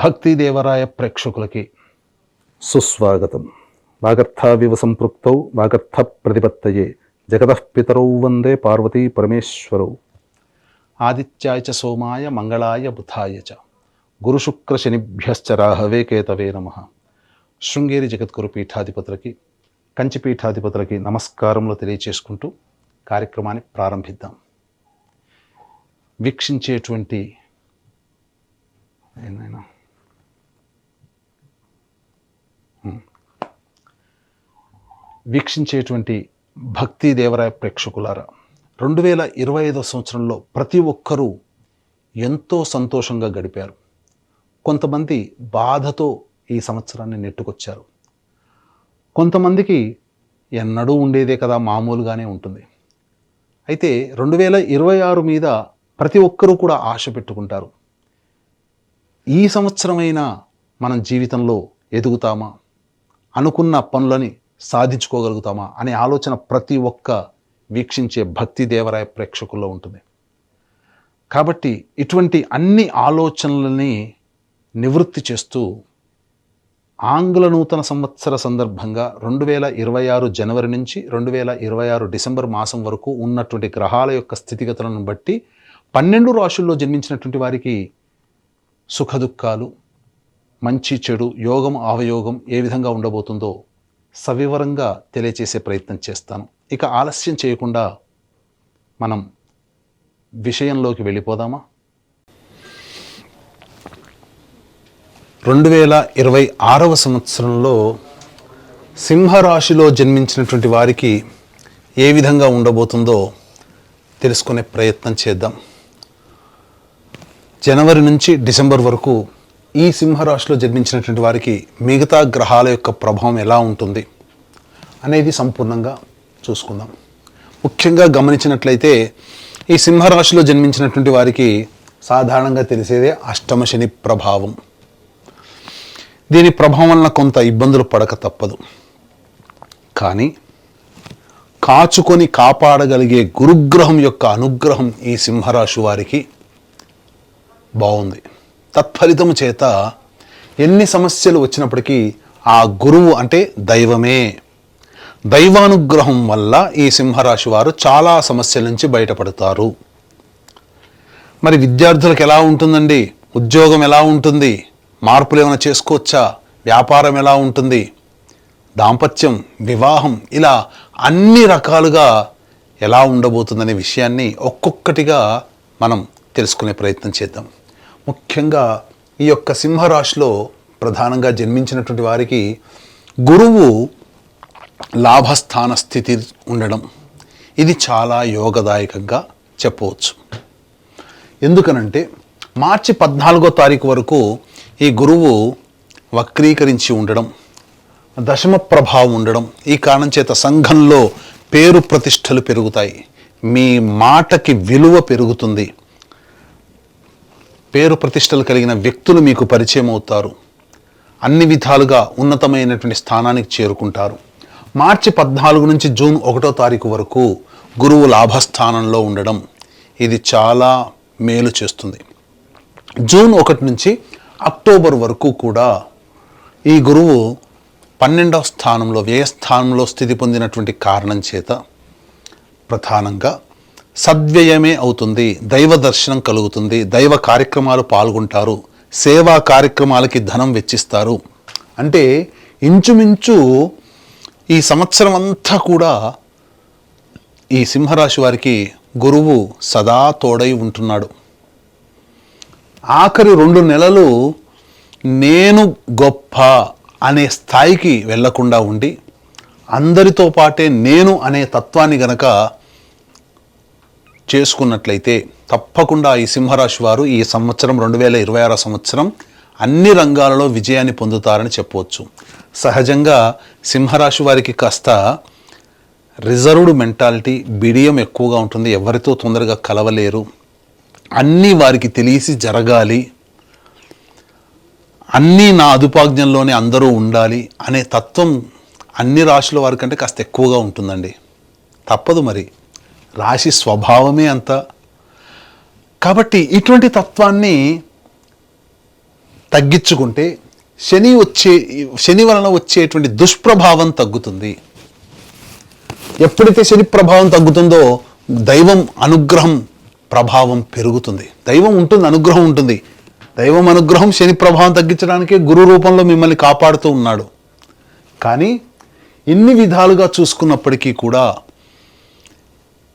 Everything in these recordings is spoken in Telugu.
భక్తి దేవరాయ ప్రేక్షకులకి సుస్వాగతం. వాగర్థావివ సంపృక్తౌ వాగర్థ ప్రతిపత్తయే. జగతఃపితరౌ వందే పార్వతీ పరమేశ్వరౌ. ఆదిత్యాయ చ సోమాయ మంగళాయ బుధాయ చ. గురుశుక్రశనిభ్యశ్చ రాహవే కేతవే నమ. శృంగేరి జగద్గురు పీఠాధిపతులకి కంచి పీఠాధిపతులకి నమస్కారములు తెలియచేసుకుంటూ కార్యక్రమాన్ని ప్రారంభిద్దాం. వీక్షించేటువంటి ఏమైనా? వీక్షించేటువంటి భక్తి దేవరాయ ప్రేక్షకులారా రెండు వేల ఇరవై ఐదో సంవత్సరంలో ప్రతి ఒక్కరూ ఎంతో సంతోషంగా గడిపారు. కొంతమంది బాధతో ఈ సంవత్సరాన్ని నెట్టుకొచ్చారు. కొంతమందికి ఎన్నడూ ఉండేదే కదా మామూలుగానే ఉంటుంది. అయితే రెండు వేల ఇరవై ఆరు మీద ప్రతి ఒక్కరూ కూడా ఆశ పెట్టుకుంటారు. ఈ సంవత్సరమైనా మనం జీవితంలో ఎదుగుతామా? అనుకున్న పనులని సాధించుకోగలుగుతామా అనే ఆలోచన ప్రతి ఒక్క వీక్షించే భక్తి దేవరాయ ప్రేక్షకుల్లో ఉంటుంది. కాబట్టి ఇటువంటి అన్ని ఆలోచనలని నివృత్తి చేస్తూ ఆంగ్ల నూతన సంవత్సర సందర్భంగా రెండు వేల ఇరవై ఆరు జనవరి నుంచి రెండు వేల ఇరవై ఆరు డిసెంబర్ మాసం వరకు ఉన్నటువంటి గ్రహాల యొక్క స్థితిగతులను బట్టి పన్నెండు రాశుల్లో జన్మించినటువంటి వారికి సుఖదుఖాలు మంచి చెడు యోగం అవయోగం ఏ విధంగా ఉండబోతుందో సవివరంగా తెలియచేసే ప్రయత్నం చేస్తాను. ఇక ఆలస్యం చేయకుండా మనం విషయంలోకి వెళ్ళిపోదామా? రెండు వేల ఇరవై ఆరవ సంవత్సరంలో సింహరాశిలో జన్మించినటువంటి వారికి ఏ విధంగా ఉండబోతుందో తెలుసుకునే ప్రయత్నం చేద్దాం. జనవరి నుంచి డిసెంబర్ వరకు ఈ సింహరాశిలో జన్మించినటువంటి వారికి మిగతా గ్రహాల యొక్క ప్రభావం ఎలా ఉంటుంది అనేది సంపూర్ణంగా చూసుకుందాం. ముఖ్యంగా గమనించినట్లయితే ఈ సింహరాశిలో జన్మించినటువంటి వారికి సాధారణంగా తెలిసేదే అష్టమ శని ప్రభావం. దీని ప్రభావం వలన కొంత ఇబ్బందులు పడక తప్పదు. కానీ కాచుకొని కాపాడగలిగే గురుగ్రహం యొక్క అనుగ్రహం ఈ సింహరాశి వారికి బాగుంది. తత్ఫలితము చేత ఎన్ని సమస్యలు వచ్చినప్పటికీ ఆ గురువు అంటే దైవమే. దైవానుగ్రహం వల్ల ఈ సింహరాశి వారు చాలా సమస్యల నుంచి బయటపడతారు. మరి విద్యార్థులకు ఎలా ఉంటుందండి? ఉద్యోగం ఎలా ఉంటుంది? మార్పులు ఏమైనా చేసుకోవచ్చా? వ్యాపారం ఎలా ఉంటుంది? దాంపత్యం వివాహం ఇలా అన్ని రకాలుగా ఎలా ఉండబోతుందనే విషయాన్ని ఒక్కొక్కటిగా మనం తెలుసుకునే ప్రయత్నం చేద్దాం. ముఖ్యంగా ఈ యొక్క సింహరాశిలో ప్రధానంగా జన్మించినటువంటి వారికి గురువు లాభస్థాన స్థితి ఉండడం. ఇది చాలా యోగదాయకంగా చెప్పవచ్చు. ఎందుకనంటే మార్చి పద్నాలుగో తారీఖు వరకు ఈ గురువు వక్రీకరించి ఉండడం దశమ ప్రభావం ఉండడం ఈ కారణం చేత సంఘంలో పేరు ప్రతిష్టలు పెరుగుతాయి. మీ మాటకి విలువ పెరుగుతుంది. పేరు ప్రతిష్టలు కలిగిన వ్యక్తులు మీకు పరిచయం అవుతారు. అన్ని విధాలుగా ఉన్నతమైనటువంటి స్థానానికి చేరుకుంటారు. మార్చి పద్నాలుగు నుంచి జూన్ ఒకటో తారీఖు వరకు గురువు లాభస్థానంలో ఉండడం ఇది చాలా మేలు చేస్తుంది. జూన్ ఒకటి నుంచి అక్టోబర్ వరకు కూడా ఈ గురువు పన్నెండవ స్థానంలో వ్యయస్థానంలో స్థితి పొందినటువంటి కారణం చేత ప్రధానంగా సద్వ్యయమే అవుతుంది దైవ దర్శనం కలుగుతుంది దైవ కార్యక్రమాలు పాల్గొంటారు సేవా కార్యక్రమాలకి ధనం వెచ్చిస్తారు. అంటే ఇంచుమించు ఈ సంవత్సరం అంతా కూడా ఈ సింహరాశి వారికి గురువు సదా తోడై ఉంటున్నాడు. ఆఖరి రెండు నెలలు నేను గొప్ప అనే స్థాయికి వెళ్ళకుండా ఉండి అందరితో పాటే నేను అనే తత్వాన్ని గనక చేసుకున్నట్లయితే తప్పకుండా ఈ సింహరాశి వారు ఈ సంవత్సరం రెండు వేల ఇరవై ఆరో సంవత్సరం అన్ని రంగాలలో విజయాన్ని పొందుతారని చెప్పవచ్చు. సహజంగా సింహరాశి వారికి కాస్త రిజర్వ్డ్ మెంటాలిటీ బిడియం ఎక్కువగా ఉంటుంది. ఎవరితో తొందరగా కలవలేరు. అన్నీ వారికి తెలిసి జరగాలి. అన్నీ నా అదుపాజ్ఞంలోనే అందరూ ఉండాలి అనే తత్వం అన్ని రాశుల వారికంటే కాస్త ఎక్కువగా ఉంటుందండి. తప్పదు మరి. రాశి స్వభావమే అంత. కాబట్టి ఇటువంటి తత్వాన్ని తగ్గించుకుంటే శని వచ్చే శని వలన వచ్చేటువంటి దుష్ప్రభావం తగ్గుతుంది. ఎప్పుడైతే శని ప్రభావం తగ్గుతుందో దైవం అనుగ్రహం ప్రభావం పెరుగుతుంది. దైవం ఉంటుంది అనుగ్రహం ఉంటుంది. దైవం అనుగ్రహం శని ప్రభావం తగ్గించడానికే గురు రూపంలో మిమ్మల్ని కాపాడుతూ ఉన్నాడు. కానీ ఇన్ని విధాలుగా చూసుకున్నప్పటికీ కూడా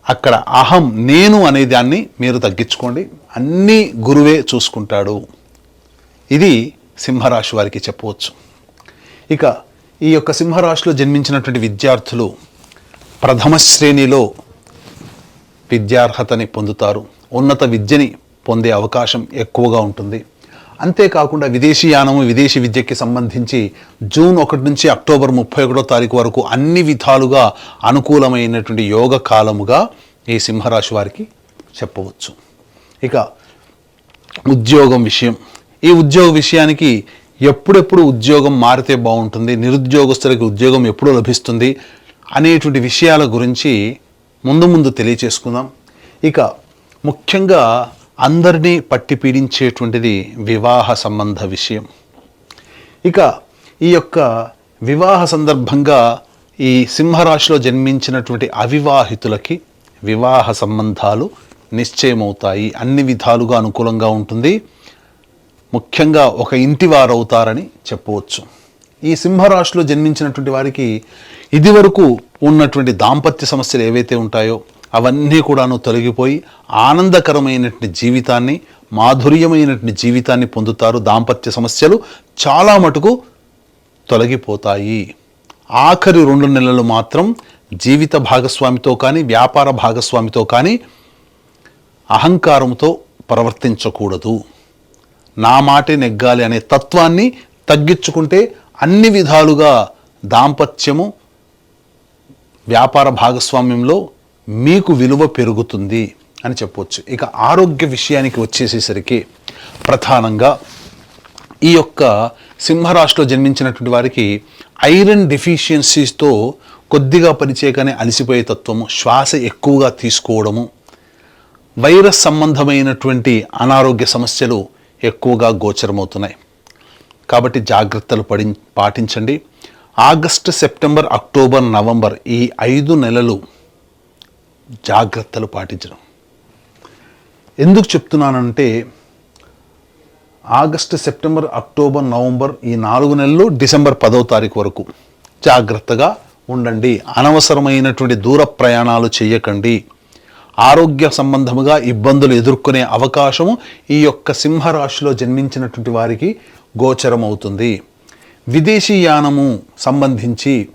అక్కడ అహం నేను అనే దాన్ని మీరు తగ్గించుకోండి. అన్నీ గురువే చూసుకుంటాడు. ఇది సింహరాశి వారికి చెప్పవచ్చు. ఇక ఈ యొక్క సింహరాశిలో జన్మించినటువంటి విద్యార్థులు ప్రథమ శ్రేణిలో విద్యార్హతని పొందుతారు. ఉన్నత విద్యని పొందే అవకాశం ఎక్కువగా ఉంటుంది. అంతేకాకుండా విదేశీయానము విదేశీ విద్యకి సంబంధించి జూన్ ఒకటి నుంచి అక్టోబర్ ముప్పై ఒకటో తారీఖు వరకు అన్ని విధాలుగా అనుకూలమైనటువంటి యోగ కాలముగా ఈ సింహరాశి వారికి చెప్పవచ్చు. ఇక ఉద్యోగం విషయం. ఈ ఉద్యోగ విషయానికి ఎప్పుడెప్పుడు ఉద్యోగం మారితే బాగుంటుంది నిరుద్యోగస్తులకి ఉద్యోగం ఎప్పుడు లభిస్తుంది అనేటువంటి విషయాల గురించి ముందు ముందు తెలియచేసుకుందాం. ఇక ముఖ్యంగా అందరినీ పట్టి పీడించేటువంటిది వివాహ సంబంధ విషయం. ఇక ఈ యొక్క వివాహ సందర్భంగా ఈ సింహరాశిలో జన్మించినటువంటి అవివాహితులకి వివాహ సంబంధాలు నిశ్చయమవుతాయి. అన్ని విధాలుగా అనుకూలంగా ఉంటుంది. ముఖ్యంగా ఒక ఇంటి వారవుతారని చెప్పవచ్చు. ఈ సింహరాశిలో జన్మించినటువంటి వారికి ఇదివరకు ఉన్నటువంటి దాంపత్య సమస్యలు ఏవైతే ఉంటాయో అవన్నీ కూడాను తొలగిపోయి ఆనందకరమైనటువంటి జీవితాన్ని మాధుర్యమైనటువంటి జీవితాన్ని పొందుతారు. దాంపత్య సమస్యలు చాలా మటుకు తొలగిపోతాయి. ఆఖరి రెండు నెలలు మాత్రం జీవిత భాగస్వామితో కానీ వ్యాపార భాగస్వామితో కానీ అహంకారంతో ప్రవర్తించకూడదు. నా మాటే నెగ్గాలి అనే తత్వాన్ని తగ్గించుకుంటే అన్ని విధాలుగా దాంపత్యము వ్యాపార భాగస్వామ్యంలో మీకు విలువ పెరుగుతుంది అని చెప్పవచ్చు ఇక ఆరోగ్య విషయానికి వచ్చేసేసరికి ప్రధానంగా ఈ యొక్క సింహరాశిలో జన్మించినటువంటి వారికి ఐరన్ డెఫిషియన్సీస్తో కొద్దిగా పనిచేయగానే అలసిపోయే తత్వము శ్వాస ఎక్కువగా తీసుకోవడము వైరస్ సంబంధమైనటువంటి అనారోగ్య సమస్యలు ఎక్కువగా గోచరమవుతున్నాయి. కాబట్టి జాగ్రత్తలు పడి పాటించండి. ఆగస్టు సెప్టెంబర్ అక్టోబర్ నవంబర్ ఈ ఐదు నెలలు జాగ్రత్తలు పాటించడం. ఎందుకు చెప్తున్నానంటే ఆగస్టు సెప్టెంబర్ అక్టోబర్ నవంబర్ ఈ నాలుగు నెలలు డిసెంబర్ పదో తారీఖు వరకు జాగ్రత్తగా ఉండండి. అనవసరమైనటువంటి దూర ప్రయాణాలు చేయకండి. ఆరోగ్య సంబంధముగా ఇబ్బందులు ఎదుర్కొనే అవకాశము ఈ యొక్క సింహరాశిలో జన్మించినటువంటి వారికి గోచరమవుతుంది. విదేశీ యానము సంబంధించి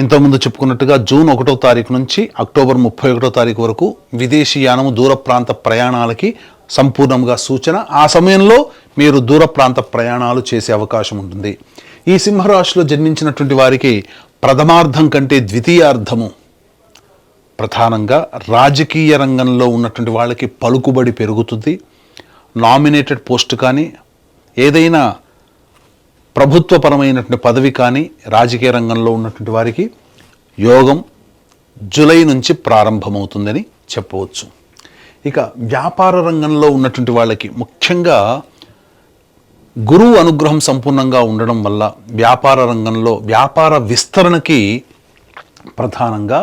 ఇంతకుముందు చెప్పుకున్నట్టుగా జూన్ ఒకటో తారీఖు నుంచి అక్టోబర్ ముప్పై ఒకటో తారీఖు వరకు విదేశీ యానము దూర ప్రాంత ప్రయాణాలకి సంపూర్ణంగా సూచన. ఆ సమయంలో మీరు దూర ప్రాంత ప్రయాణాలు చేసే అవకాశం ఉంటుంది. ఈ సింహరాశిలో జన్మించినటువంటి వారికి ప్రథమార్థం కంటే ద్వితీయార్థము ప్రధానంగా రాజకీయ రంగంలో ఉన్నటువంటి వాళ్ళకి పలుకుబడి పెరుగుతుంది. నామినేటెడ్ పోస్ట్ కానీ ఏదైనా ప్రభుత్వపరమైనటువంటి పదవి కానీ రాజకీయ రంగంలో ఉన్నటువంటి వారికి యోగం జూలై నుంచి ప్రారంభమవుతుందని చెప్పవచ్చు. ఇక వ్యాపార రంగంలో ఉన్నటువంటి వాళ్ళకి ముఖ్యంగా గురువు అనుగ్రహం సంపూర్ణంగా ఉండడం వల్ల వ్యాపార రంగంలో వ్యాపార విస్తరణకి ప్రధానంగా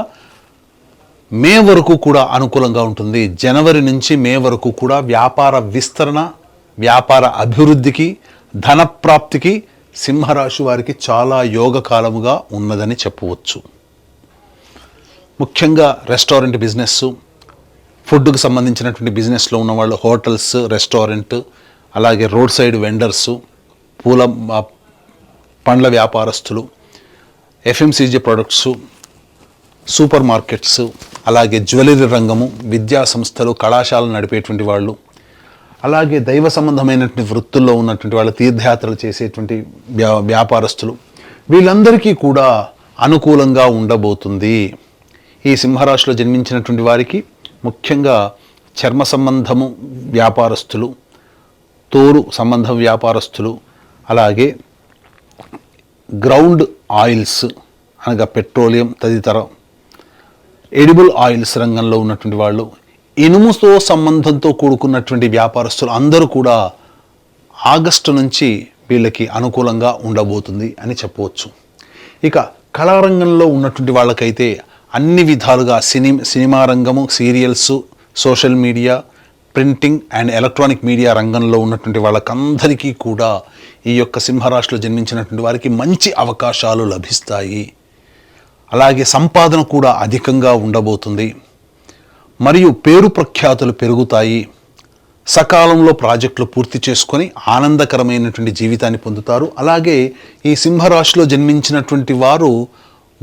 మే వరకు కూడా అనుకూలంగా ఉంటుంది. జనవరి నుంచి మే వరకు కూడా వ్యాపార విస్తరణ వ్యాపార అభివృద్ధికి ధనప్రాప్తికి సింహరాశి వారికి చాలా యోగకాలముగా ఉన్నదని చెప్పవచ్చు. ముఖ్యంగా రెస్టారెంట్ బిజినెస్ ఫుడ్కు సంబంధించినటువంటి బిజినెస్లో ఉన్నవాళ్ళు హోటల్స్ రెస్టారెంట్ అలాగే రోడ్ సైడ్ వెండర్స్ పూల పండ్ల వ్యాపారస్తులు ఎఫ్ఎంసీజీ ప్రొడక్ట్స్ సూపర్ మార్కెట్స్ అలాగే జ్యువెలరీ రంగము విద్యా సంస్థలు కళాశాలలు నడిపేటువంటి వాళ్ళు అలాగే దైవ సంబంధమైనటువంటి వృత్తుల్లో ఉన్నటువంటి వాళ్ళ తీర్థయాత్రలు చేసేటువంటి వ్యా వ్యాపారస్తులు. వీళ్ళందరికీ కూడా అనుకూలంగా ఉండబోతుంది. ఈ సింహరాశిలో జన్మించినటువంటి వారికి ముఖ్యంగా చర్మ సంబంధము వ్యాపారస్తులు తోరు సంబంధం వ్యాపారస్తులు అలాగే గ్రౌండ్ ఆయిల్స్ అనగా పెట్రోలియం తదితర ఎడిబుల్ ఆయిల్స్ రంగంలో ఉన్నటువంటి వాళ్ళు ఇనుముతో సంబంధంతో కూడుకున్నటువంటి వ్యాపారస్తులు అందరూ కూడా ఆగస్టు నుంచి వీళ్ళకి అనుకూలంగా ఉండబోతుంది అని చెప్పవచ్చు. ఇక కళారంగంలో ఉన్నటువంటి వాళ్ళకైతే అన్ని విధాలుగా సినీ సినిమా రంగము serials social media printing and electronic media రంగంలో ఉన్నటువంటి వాళ్ళకందరికీ కూడా ఈ యొక్క సింహరాశిలో జన్మించినటువంటి వారికి మంచి అవకాశాలు లభిస్తాయి. అలాగే సంపాదన కూడా అధికంగా ఉండబోతుంది. మరియు పేరు ప్రఖ్యాతులు పెరుగుతాయి. సకాలంలో ప్రాజెక్టులు పూర్తి చేసుకొని ఆనందకరమైనటువంటి జీవితాన్ని పొందుతారు. అలాగే ఈ సింహరాశిలో జన్మించినటువంటి వారు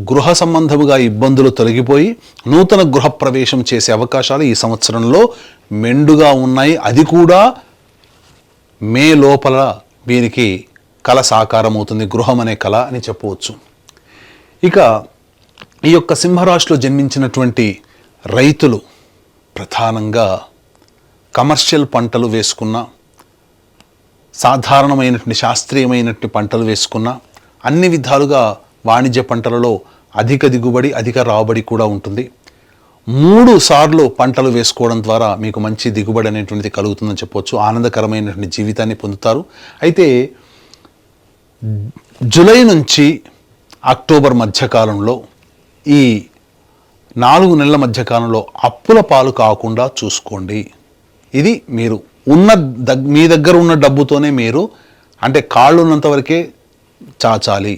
గృహ సంబంధముగా ఇబ్బందులు తొలగిపోయి నూతన గృహ ప్రవేశం చేసే అవకాశాలు ఈ సంవత్సరంలో మెండుగా ఉన్నాయి. అది కూడా మే లోపల వీరికి కళ సాకారం అవుతుంది గృహం అనే కళ అని చెప్పవచ్చు. ఇక ఈ యొక్క సింహరాశిలో జన్మించినటువంటి రైతులు ప్రధానంగా కమర్షియల్ పంటలు వేసుకున్న సాధారణమైనటువంటి శాస్త్రీయమైనటువంటి పంటలు వేసుకున్న అన్ని విధాలుగా వాణిజ్య పంటలలో అధిక దిగుబడి అధిక రాబడి కూడా ఉంటుంది. మూడు సార్లు పంటలు వేసుకోవడం ద్వారా మీకు మంచి దిగుబడి అనేటువంటిది కలుగుతుందని చెప్పవచ్చు ఆనందకరమైనటువంటి జీవితాన్ని పొందుతారు. అయితే జూలై నుంచి అక్టోబర్ మధ్యకాలంలో ఈ నాలుగు నెలల మధ్య కాలంలో అప్పుల పాలు కాకుండా చూసుకోండి. ఇది మీరు ఉన్న దగ్ మీ దగ్గర ఉన్న డబ్బుతోనే మీరు అంటే కాళ్ళు ఉన్నంత వరకే చాచాలి.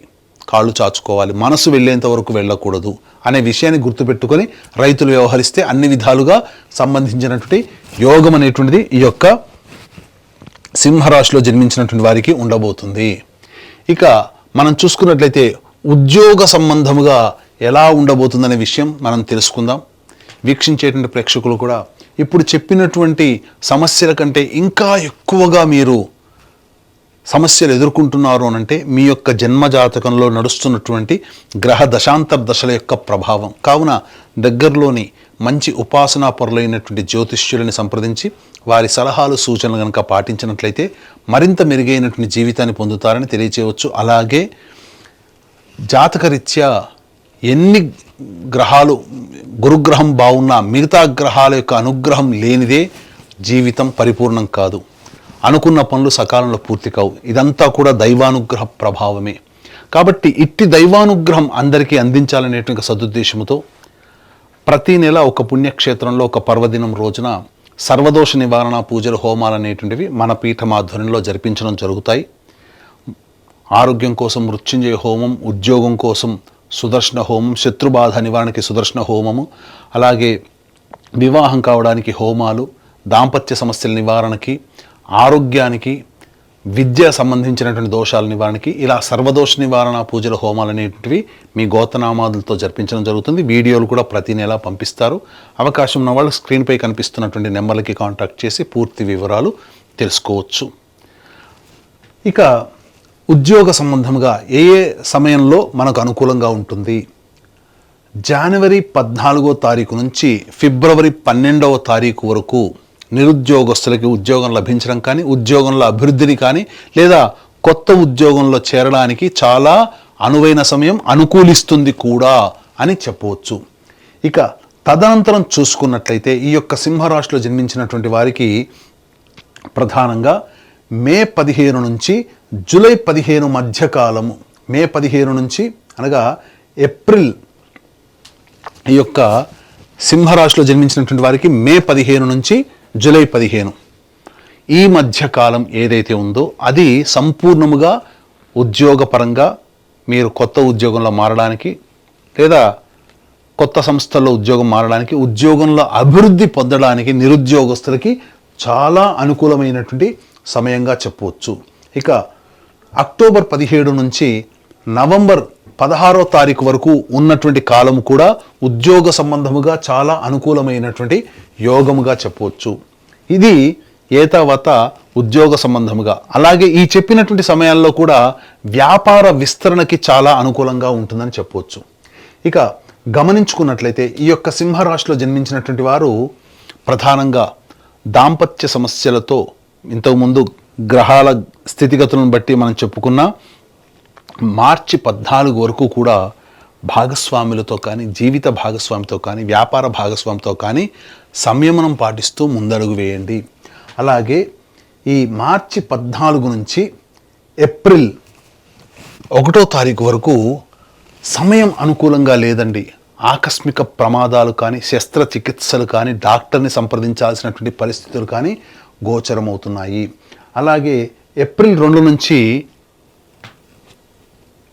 కాళ్ళు చాచుకోవాలి. మనసు వెళ్ళేంత వరకు వెళ్ళకూడదు అనే విషయాన్ని గుర్తుపెట్టుకొని రైతులు వ్యవహరిస్తే అన్ని విధాలుగా సంబంధించినటువంటి యోగం అనేటువంటిది ఈ యొక్క సింహరాశిలో జన్మించినటువంటి వారికి ఉండబోతుంది. ఇక మనం చూసుకున్నట్లయితే ఉద్యోగ సంబంధముగా ఎలా ఉండబోతుందనే విషయం మనం తెలుసుకుందాం. వీక్షించేటువంటి ప్రేక్షకులు కూడా ఇప్పుడు చెప్పినటువంటి సమస్యల కంటే ఇంకా ఎక్కువగా మీరు సమస్యలు ఎదుర్కొంటున్నారు అని అంటే మీ యొక్క జన్మజాతకంలో నడుస్తున్నటువంటి గ్రహ దశాంతర దశల యొక్క ప్రభావం. కావున దగ్గరలోని మంచి ఉపాసనా పరులైనటువంటి జ్యోతిష్యులని సంప్రదించి వారి సలహాలు సూచనలు కనుక పాటించినట్లయితే మరింత మెరుగైనటువంటి జీవితాన్ని పొందుతారని తెలియచేయవచ్చు. అలాగే జాతకరీత్యా ఎన్ని గ్రహాలు గురుగ్రహం బాగున్నా మిగతా గ్రహాల యొక్క అనుగ్రహం లేనిదే జీవితం పరిపూర్ణం కాదు. అనుకున్న పనులు సకాలంలో పూర్తి కావు. ఇదంతా కూడా దైవానుగ్రహ ప్రభావమే. కాబట్టి ఇట్టి దైవానుగ్రహం అందరికీ అందించాలనేటువంటి సదుద్దేశంతో ప్రతి నెల ఒక పుణ్యక్షేత్రంలో ఒక పర్వదినం రోజున సర్వదోష నివారణ పూజలు హోమాలు అనేటువంటివి మన పీఠం ఆధ్వర్యంలో జరిపించడం జరుగుతాయి. ఆరోగ్యం కోసం మృత్యుంజయ హోమం ఉద్యోగం కోసం సుదర్శన హోమం శత్రుబాధ నివారణకి సుదర్శన హోమము అలాగే వివాహం కావడానికి హోమాలు దాంపత్య సమస్యల నివారణకి ఆరోగ్యానికి విద్య సంబంధించినటువంటి దోషాల నివారణకి ఇలా సర్వదోష నివారణ పూజల హోమాలు అనేటివి మీ గోతనామాదులతో జరిపించడం జరుగుతుంది. వీడియోలు కూడా ప్రతి నెల పంపిస్తారు. అవకాశం ఉన్న వాళ్ళు స్క్రీన్పై కనిపిస్తున్నటువంటి నెంబర్లకి కాంటాక్ట్ చేసి పూర్తి వివరాలు తెలుసుకోవచ్చు. ఇక ఉద్యోగ సంబంధంగా ఏ ఏ సమయంలో మనకు అనుకూలంగా ఉంటుంది? జనవరి పద్నాలుగో తారీఖు నుంచి ఫిబ్రవరి పన్నెండవ తారీఖు వరకు నిరుద్యోగస్తులకి ఉద్యోగం లభించడం కానీ ఉద్యోగంలో అభివృద్ధిని కానీ లేదా కొత్త ఉద్యోగంలో చేరడానికి చాలా అనువైన సమయం అనుకూలిస్తుంది కూడా అని చెప్పవచ్చు. ఇక తదనంతరం చూసుకున్నట్లయితే ఈ యొక్క సింహరాశిలో జన్మించినటువంటి వారికి ప్రధానంగా మే పదిహేను నుంచి జూలై పదిహేను మధ్యకాలము మే పదిహేను నుంచి అనగా ఏప్రిల్ ఈ యొక్క సింహరాశిలో జన్మించినటువంటి వారికి మే పదిహేను నుంచి జూలై పదిహేను. ఈ మధ్యకాలం ఏదైతే ఉందో అది సంపూర్ణముగా ఉద్యోగపరంగా మీరు కొత్త ఉద్యోగంలో మారడానికి లేదా కొత్త సంస్థల్లో ఉద్యోగం మారడానికి ఉద్యోగంలో అభివృద్ధి పొందడానికి నిరుద్యోగస్తులకి చాలా అనుకూలమైనటువంటి సమయంగా చెప్పవచ్చు. ఇక అక్టోబర్ పదిహేడు నుంచి నవంబర్ పదహారో తారీఖు వరకు ఉన్నటువంటి కాలం కూడా ఉద్యోగ సంబంధముగా చాలా అనుకూలమైనటువంటి యోగముగా చెప్పవచ్చు. ఇది ఏతావత ఉద్యోగ సంబంధముగా. అలాగే ఈ చెప్పినటువంటి సమయాల్లో కూడా వ్యాపార విస్తరణకి చాలా అనుకూలంగా ఉంటుందని చెప్పవచ్చు. ఇక గమనించుకున్నట్లయితే ఈ యొక్క సింహరాశిలో జన్మించినటువంటి వారు ప్రధానంగా దాంపత్య సమస్యలతో ఇంతకుముందు గ్రహాల స్థితిగతులను బట్టి మనం చెప్పుకున్నా మార్చి పద్నాలుగు వరకు కూడా భాగస్వాములతో కానీ జీవిత భాగస్వామితో కానీ వ్యాపార భాగస్వామితో కానీ సంయమనం పాటిస్తూ ముందడుగు వేయండి. అలాగే ఈ మార్చి పద్నాలుగు నుంచి ఏప్రిల్ ఒకటో తారీఖు వరకు సమయం అనుకూలంగా లేదండి. ఆకస్మిక ప్రమాదాలు కానీ శస్త్రచికిత్సలు కానీ డాక్టర్ని సంప్రదించాల్సినటువంటి పరిస్థితులు కానీ గోచరమవుతున్నాయి. అలాగే ఏప్రిల్ రెండు నుంచి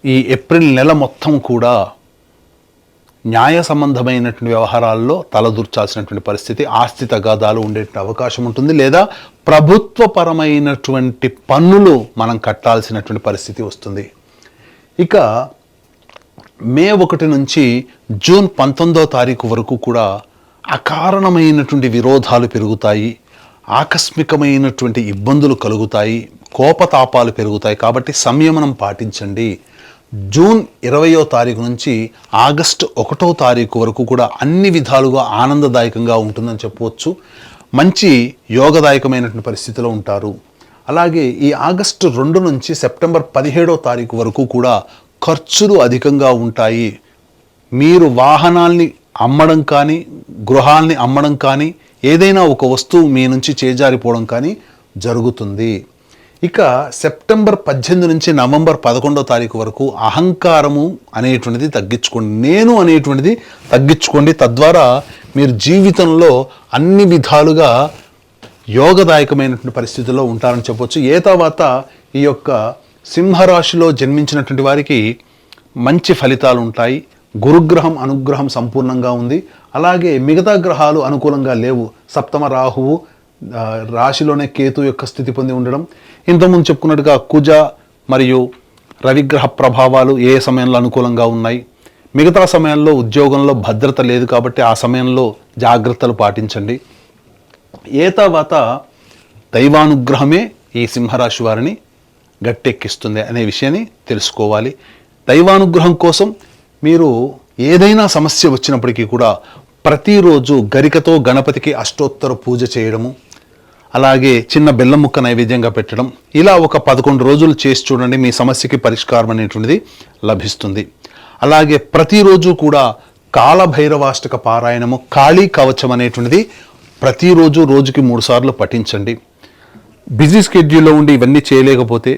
ఈ ఏప్రిల్ నెల మొత్తం కూడా న్యాయ సంబంధమైనటువంటి వ్యవహారాల్లో తలదూర్చాల్సినటువంటి పరిస్థితి ఆస్తి తగాదాలు ఉండేటువంటి అవకాశం ఉంటుంది లేదా ప్రభుత్వపరమైనటువంటి పన్నులు మనం కట్టాల్సినటువంటి పరిస్థితి వస్తుంది. ఇక మే ఒకటి నుంచి జూన్ పంతొమ్మిదో తారీఖు వరకు కూడా అకారణమైనటువంటి విరోధాలు పెరుగుతాయి. ఆకస్మికమైనటువంటి ఇబ్బందులు కలుగుతాయి కోపతాపాలు పెరుగుతాయి కాబట్టి సంయమనం పాటించండి. జూన్ ఇరవయో తారీఖు నుంచి ఆగస్టు ఒకటో తారీఖు వరకు కూడా అన్ని విధాలుగా ఆనందదాయకంగా ఉంటుందని చెప్పవచ్చు. మంచి యోగదాయకమైనటువంటి పరిస్థితిలో ఉంటారు. అలాగే ఈ ఆగస్టు రెండు నుంచి సెప్టెంబర్ పదిహేడో తారీఖు వరకు కూడా ఖర్చులు అధికంగా ఉంటాయి. మీరు వాహనాల్ని అమ్మడం కానీ గృహాల్ని అమ్మడం కానీ ఏదైనా ఒక వస్తువు మీ నుంచి చేజారిపోవడం కానీ జరుగుతుంది. ఇక సెప్టెంబర్ పద్దెనిమిది నుంచి నవంబర్ పదకొండో తారీఖు వరకు అహంకారము అనేటువంటిది తగ్గించుకోండి. నేను అనేటువంటిది తగ్గించుకోండి. తద్వారా మీరు జీవితంలో అన్ని విధాలుగా యోగదాయకమైనటువంటి పరిస్థితుల్లో ఉంటారని చెప్పొచ్చు. ఏ తర్వాత ఈ యొక్క సింహరాశిలో జన్మించినటువంటి వారికి మంచి ఫలితాలు ఉంటాయి. గురుగ్రహం అనుగ్రహం సంపూర్ణంగా ఉంది. అలాగే మిగతా గ్రహాలు అనుకూలంగా లేవు. సప్తమ రాహువు రాశిలోనే కేతు యొక్క స్థితి పొంది ఉండడం. ఇంతకుముందు చెప్పుకున్నట్టుగా కుజ మరియు రవిగ్రహ ప్రభావాలు ఏ సమయంలో అనుకూలంగా ఉన్నాయి? మిగతా సమయంలో ఉద్యోగంలో భద్రత లేదు కాబట్టి ఆ సమయంలో జాగ్రత్తలు పాటించండి. ఏ తర్వాత దైవానుగ్రహమే ఈ సింహరాశి వారిని గట్టెక్కిస్తుంది అనే విషయాన్ని తెలుసుకోవాలి. దైవానుగ్రహం కోసం మీరు ఏదైనా సమస్య వచ్చినప్పటికీ కూడా ప్రతిరోజు గరికతో గణపతికి అష్టోత్తర పూజ చేయడము అలాగే చిన్న బెల్లం ముక్క నైవేద్యంగా పెట్టడం ఇలా ఒక పదకొండు రోజులు చేసి చూడండి మీ సమస్యకి పరిష్కారం అనేటువంటిది లభిస్తుంది. అలాగే ప్రతిరోజు కూడా కాలభైరవాష్టక పారాయణము కాళీ కవచం అనేటువంటిది ప్రతిరోజు రోజుకి మూడు సార్లు పఠించండి. బిజీ స్కెడ్యూల్లో ఉండి ఇవన్నీ చేయలేకపోతే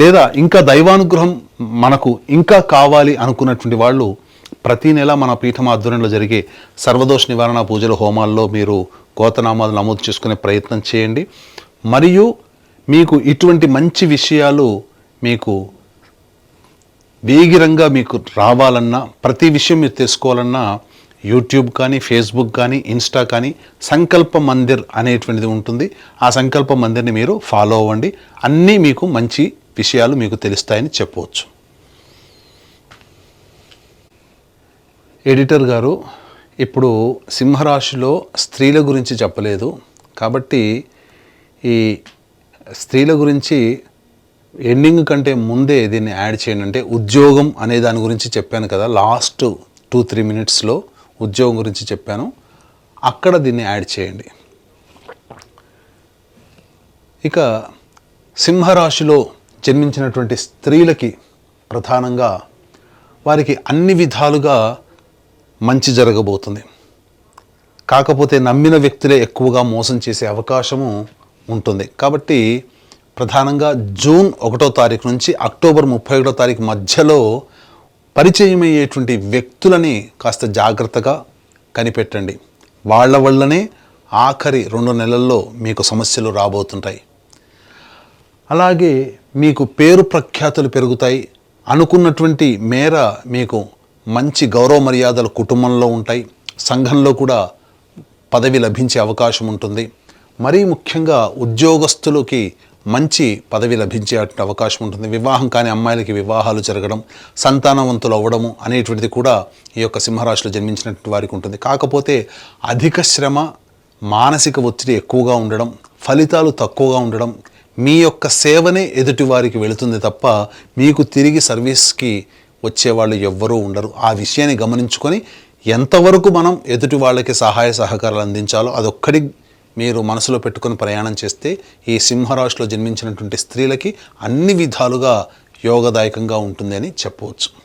లేదా ఇంకా దైవానుగ్రహం మనకు ఇంకా కావాలి అనుకున్నటువంటి వాళ్ళు ప్రతి నెల మన పీఠం ఆధ్వర్యంలో జరిగే సర్వదోష నివారణ పూజల హోమాల్లో మీరు కోతనామాలు నమోదు చేసుకునే ప్రయత్నం చేయండి. మరియు మీకు ఇటువంటి మంచి విషయాలు మీకు వేగిరంగా మీకు రావాలన్నా ప్రతి విషయం మీరు తెలుసుకోవాలన్నా యూట్యూబ్ కానీ ఫేస్బుక్ కానీ ఇన్స్టా కానీ సంకల్ప మందిర్ అనేటువంటిది ఉంటుంది. ఆ సంకల్ప మందిర్ని మీరు ఫాలో అవ్వండి. అన్నీ మీకు మంచి విషయాలు మీకు తెలుస్తాయని చెప్పవచ్చు. ఎడిటర్ గారు ఇప్పుడు సింహరాశిలో స్త్రీల గురించి చెప్పలేదు. కాబట్టి ఈ స్త్రీల గురించి ఎండింగ్ కంటే ముందే దీన్ని యాడ్ చేయండి. అంటే ఉద్యోగం అనే దాని గురించి చెప్పాను కదా లాస్ట్ టూ త్రీ మినిట్స్లో ఉద్యోగం గురించి చెప్పాను. అక్కడ దీన్ని యాడ్ చేయండి. ఇక సింహరాశిలో జన్మించినటువంటి స్త్రీలకి ప్రధానంగా వారికి అన్ని విధాలుగా మంచి జరగబోతుంది. కాకపోతే నమ్మిన వ్యక్తులే ఎక్కువగా మోసం చేసే అవకాశము ఉంటుంది. కాబట్టి ప్రధానంగా జూన్ ఒకటో తారీఖు నుంచి అక్టోబర్ ముప్పై ఒకటో తారీఖు మధ్యలో పరిచయమయ్యేటువంటి వ్యక్తులని కాస్త జాగ్రత్తగా కనిపెట్టండి. వాళ్ళ వల్లనే ఆఖరి రెండు నెలల్లో మీకు సమస్యలు రాబోతుంటాయి. అలాగే మీకు పేరు ప్రఖ్యాతులు పెరుగుతాయి అనుకున్నటువంటి మేర మీకు మంచి గౌరవ మర్యాదలు కుటుంబంలో ఉంటాయి. సంఘంలో కూడా పదవి లభించే అవకాశం ఉంటుంది. మరీ ముఖ్యంగా ఉద్యోగస్తులకి మంచి పదవి లభించే అవకాశం ఉంటుంది. వివాహం కాని అమ్మాయిలకి వివాహాలు జరగడం సంతానవంతులు అవ్వడము అనేటువంటిది కూడా ఈ యొక్క సింహరాశిలో జన్మించినటువంటి వారికి ఉంటుంది. కాకపోతే అధిక శ్రమ మానసిక ఒత్తిడి ఎక్కువగా ఉండడం ఫలితాలు తక్కువగా ఉండడం మీ యొక్క సేవనే ఎదుటి వారికి వెళుతుంది తప్ప మీకు తిరిగి సర్వీస్కి వచ్చేవాళ్ళు ఎవ్వరూ ఉండరు. ఆ విషయాన్ని గమనించుకొని ఎంతవరకు మనం ఎదుటి వాళ్ళకి సహాయ సహకారాలు అందించాలో అదొక్కడి మీరు మనసులో పెట్టుకొని ప్రయాణం చేస్తే ఈ సింహరాశిలో జన్మించినటువంటి స్త్రీలకి అన్ని విధాలుగా యోగదాయకంగా ఉంటుంది అని చెప్పవచ్చు.